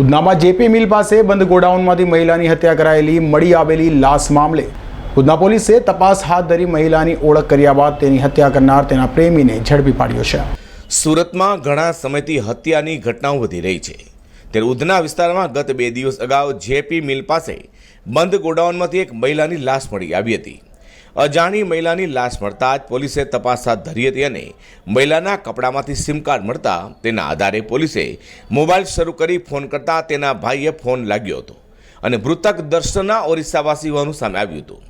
ઉધનામાં JP મિલ પાસે બંધ ગોડાઉનમાંથી મહિલાની હત્યા કરાયેલી, મળી આવેલી લાશ મામલે ઉધના પોલીસે તપાસ હાથ ધરી મહિલાની ઓળખ કર્યા બાદ તેની હત્યા કરનાર તેના પ્રેમીને ઝડપી પાડ્યો છે. સુરતમાં ઘણા સમયથી હત્યાની ઘટનાઓ વધી રહી છે. ત્યારે ઉધના વિસ્તારમાં ગત બે દિવસ અગાઉ જેપી મિલ પાસે બંધ ગોડાઉનમાંથી એક મહિલાની લાશ મળી આવી હતી. અજાણી મહિલાની લાશ મળતા જ પોલીસે તપાસ હાથ ધરી હતી અને મહિલાના કપડામાંથી સિમ કાર્ડ મળતા તેના આધારે પોલીસે મોબાઈલ શરૂ કરી ફોન કરતા તેના ભાઈએ ફોન લાગ્યો હતો અને મૃતક દર્શના ઓરિસ્સાવાસી હોવાનું સામે આવ્યું હતું.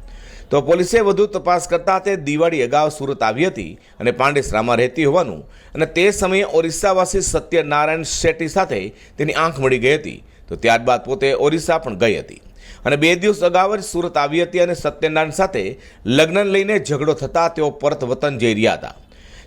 તો પોલીસે વધુ તપાસ કરતા તે દિવાળી અગાઉ સુરત આવી હતી અને પાંડેસરામાં રહેતી હોવાનું અને તે સમયે ઓરિસ્સાવાસી સત્યનારાયણ શેટ્ટી સાથે તેની આંખ મળી ગઈ હતી. તો ત્યારબાદ પોતે ઓરિસ્સા પણ ગઈ હતી. અને બે દિવસ અગાઉ જ સુરત આવી હતી અને સત્યનારાયણ સાથે લગ્ન લઈને ઝઘડો થતાં તેઓ પરત વતન જઈ રહ્યા હતા.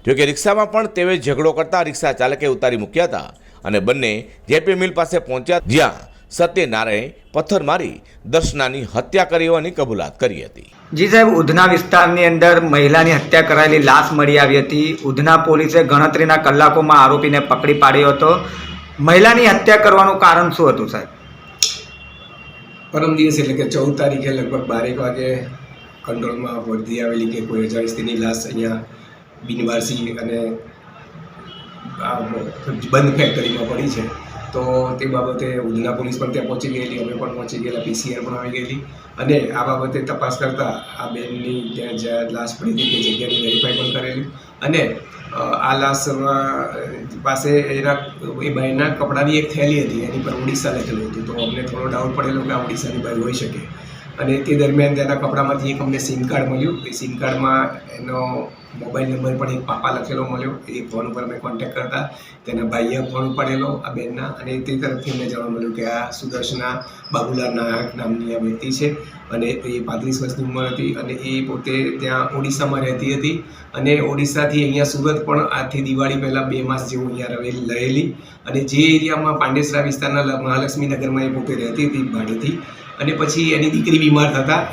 જોકે રિક્ષામાં પણ તેઓએ ઝઘડો કરતા રિક્ષા ચાલકે ઉતારી મૂક્યા હતા અને બંને જેપી મિલ પાસે પહોંચ્યા જ્યાં સત્યનારાયણે પથ્થર મારી દર્શનાની હત્યા કરી હોવાની કબૂલાત કરી હતી. જી સાહેબ, ઉધના વિસ્તારની અંદર મહિલાની હત્યા કરાયેલી લાશ મળી આવી હતી. ઉધના પોલીસે ગણતરીના કલાકોમાં આરોપીને પકડી પાડ્યો હતો. મહિલાની હત્યા કરવાનું કારણ શું હતું સાહેબ? પરમ દિવસ એટલે કે ચૌદ તારીખે લગભગ બારેક વાગે કંટ્રોલમાં વર્ધી આવેલી કે કોઈ અજાણી તેની લાશ અહીંયા બિનવારસી અને બંધ ફેક્ટરીમાં પડી છે. તો તે બાબતે ઉધના પોલીસ પણ ત્યાં પહોંચી ગયેલી, અમે પણ પહોંચી ગયેલા, પીસીઆર પણ આવી ગયેલી. અને આ બાબતે તપાસ કરતાં આ બેનની ત્યાં જ્યાં લાશ પડી હતી, તે જગ્યાની વેરીફાઈ પણ કરેલી. અને આ લાશમાં પાસે એના, એ ભાઈના કપડાની એક થેલી હતી, એની પર ઓડિશા લખેલું હતું. તો અમને થોડો ડાઉટ પડેલો કે આ ઓડિશાની ભાઈ હોઈ શકે. અને તે દરમિયાન તેના કપડામાંથી એક અમને સિમ કાર્ડ મળ્યું. એ સિમ કાર્ડમાં એનો મોબાઈલ નંબર પણ એક પાપા લખેલો મળ્યો. એ ફોન ઉપર અમે કોન્ટેક્ટ કરતા. તેના ભાઈએ ફોન ઉપાડેલો આ બેનના અને તે તરફથી અમને જાણવા મળ્યું કે આ સુદર્શના બાબુલાલ નાયક નામની આ વ્યક્તિ છે અને તે પાંત્રીસ વર્ષની ઉંમર હતી અને એ પોતે ત્યાં ઓડિશામાં રહેતી હતી અને ઓડિશાથી અહીંયા સુરત પણ આજથી દિવાળી પહેલાં બે માસ જેવું અહીંયા રહેલી રહેલી અને જે એરિયામાં પાંડેસરા વિસ્તારના મહાલક્ષ્મી નગરમાં એ પોતે રહેતી હતી ભાડેથી અને પછી એની દીકરી બીમાર થતાં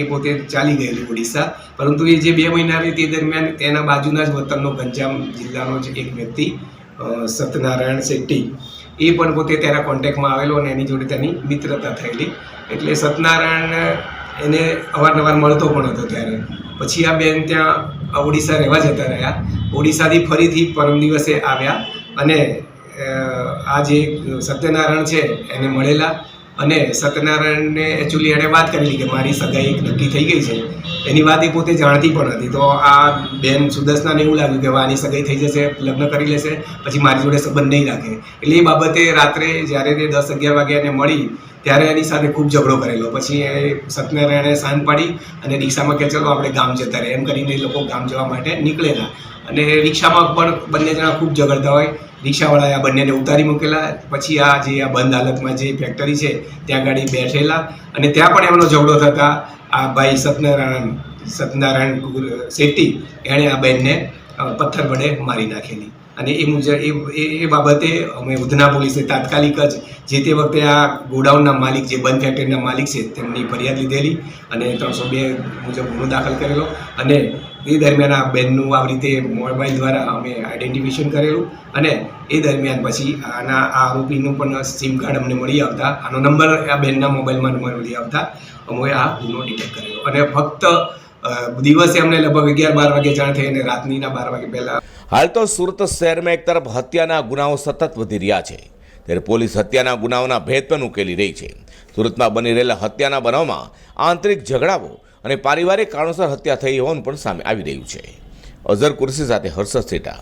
એ પોતે ચાલી ગયેલી ઓડિશા. પરંતુ એ જે બે મહિના રહી તે દરમિયાન તેના બાજુના જ વતનનો ગંજામ જિલ્લાનો જ એક વ્યક્તિ સત્યનારાયણ શેટ્ટી, એ પણ પોતે તેના કોન્ટેક્ટમાં આવેલો અને એની જોડે તેની મિત્રતા થયેલી. એટલે સત્યનારાયણ એને અવારનવાર મળતો પણ હતો ત્યારે. પછી આ બેન ત્યાં ઓડિશા રહેવા જતા રહ્યા. ઓડિશાથી ફરીથી પરમ દિવસે આવ્યા અને આ જે સત્યનારાયણ છે એને મળેલા. અને સત્યનારાયણને એકચ્યુઅલી એણે વાત કરેલી કે મારી સગાઈ એક નક્કી થઈ ગઈ છે. એની વાત એ પોતે જાણતી પણ હતી. તો આ બેન સુદર્શનાને એવું લાગ્યું કે આની સગાઈ થઈ જશે, લગ્ન કરી લેશે, પછી મારી જોડે સંબંધ નહીં રાખે. એટલે એ બાબતે રાત્રે જ્યારે તે દસ અગિયાર વાગે એને મળી, ત્યારે એની સાથે ખૂબ ઝઘડો કરેલો. પછી એ સત્યનારાયણે સાંજ પાડી અને રિક્ષામાં કે ચલો આપણે ગામ જતા રહે એમ કરીને એ લોકો ગામ જવા માટે નીકળેલા. અને રિક્ષામાં પણ બંને જણા ખૂબ ઝઘડતા હોય. રિક્ષાવાળાએ આ બંનેને ઉતારી મૂકેલા. પછી આ જે આ બંધ હાલતમાં જે ફેક્ટરી છે, ત્યાં ગાડી બેઠેલા. અને ત્યાં પણ એમનો ઝઘડો થતા. આ ભાઈ સત્યનારાયણ સત્યનારાયણ શેટ્ટી, એણે આ બેનને પથ્થર વડે મારી નાખેલી. અને એ મુજબ, એ- એ બાબતે અમે ઉધના પોલીસે તાત્કાલિક જ જે તે વખતે આ ગોડાઉનના માલિક, જે બંધ ફેક્ટરીના માલિક છે, તેમની ફરિયાદ લીધેલી. અને ત્રણસો બે મુજબ ગુનો દાખલ કરેલો. અને એ દરમિયાન આ બેનનું આવી રીતે મોબાઈલ દ્વારા અમે આઈડેન્ટિફિકેશન કરેલું અને એ દરમિયાન પછી આના આ આરોપીનું પણ સિમ કાર્ડ અમને મળી આવતા. આનો નંબર આ બેનના મોબાઈલમાં મળી આવતા. અમે આ ગુનો ડિટેક્ટ કર્યો. અને ફક્ત દિવસે અમને લગભગ અગિયાર બાર વાગે જાણ થઈ અને રાતનીના બાર વાગે પહેલાં હાલ તો સુરત શહેરમાં એક તરફ હત્યાના ગુનાઓ સતત વધી રહ્યા છે. ત્યારે પોલીસ હત્યાના ગુનાઓના ભેદ પણ ઉકેલી રહી છે. સુરતમાં બની રહેલા હત્યાના બનાવમાં આંતરિક ઝઘડાઓ અને પારિવારિક કારણોસર હત્યા થઈ હોવાનું પણ સામે આવી રહ્યું છે. અઝર કુરશી સાથે હર્ષદ સેટા.